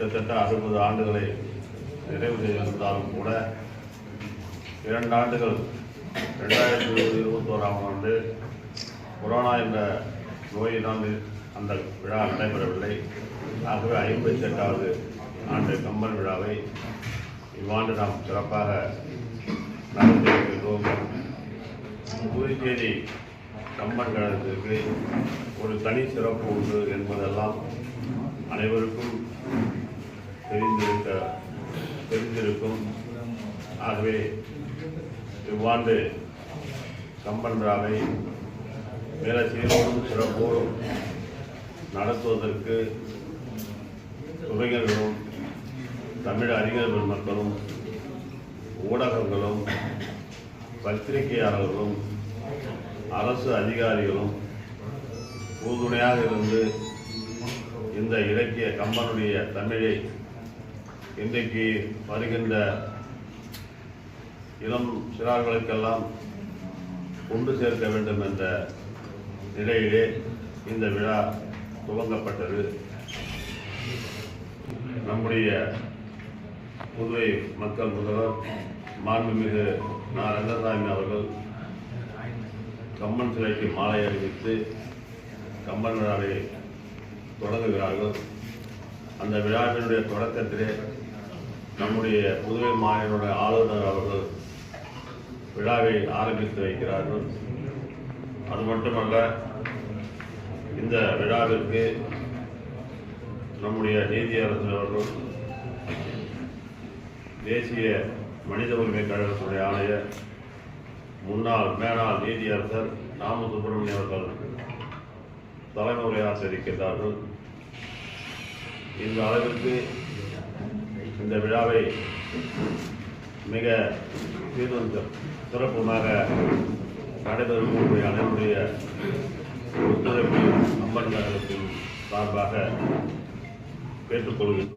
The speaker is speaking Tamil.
கிட்டத்தட்ட அறுபது ஆண்டுகளை நிறைவு செய்திருந்தாலும் கூட இரண்டு ஆண்டுகள் ரெண்டாயிரத்தி இருபது இருபத்தோராம் ஆண்டு கொரோனா என்ற நோயினால் அந்த விழா நடைபெறவில்லை. ஆகவே ஐம்பத்தி எட்டாவது ஆண்டு கம்பன் விழாவை இவ்வாண்டு நாம் சிறப்பாக நடத்திருக்கின்றோம் புதுச்சேரி கம்பன் கழகத்திற்கு ஒரு தனி சிறப்பு உண்டு என்பதெல்லாம் அனைவருக்கும் இருக்கும். ஆகவே இவ்வாண்டு கம்பன் விழாவை மிக சீரோடும் சிறப்போடும் நடத்துவதற்கு துறைஞர்களும் தமிழ் அறிஞர் பெருமக்களும் ஊடகங்களும் பத்திரிகையாளர்களும் அரசு அதிகாரிகளும் உறுதுணையாக இருந்து இந்த இலக்கிய கம்பனுடைய தமிழை இன்றைக்கு வருகின்ற இளம் சிறார்களுக்கெல்லாம் கொண்டு சேர்க்க வேண்டும் என்ற நிலையிலே இந்த விழா துவங்கப்பட்டது. நம்முடைய புதுவை மக்கள் முதல்வர் மாண்புமிகு நா. ரங்கசாமி அவர்கள் கம்மன் சிலைக்கு மாலை அணிவித்து கம்மன் விழாவை தொடங்குகிறார்கள். அந்த விழாவினுடைய தொடக்கத்திலே நம்முடைய புதுவை மாநில ஆளுநர் அவர்கள் விழாவை ஆரம்பித்து வைக்கிறார்கள். அது மட்டுமல்ல இந்த விழாவிற்கு நம்முடைய நீதியரசர் அவர்கள் தேசிய மனித உரிமை கழகத்துடைய ஆணையர் முன்னாள் மேலாள் நீதியரசர் ராம சுப்பிரமணியம் அவர்கள் தலைமை என்ற இந்த அளவிற்கு இந்த விழாவை மிக சீரும் சிறப்புமாக நடைபெறும் அனைவருடைய ஒத்துழைப்பு அம்பன் நகரத்தின் சார்பாக கேட்டுக்கொள்கிறேன்.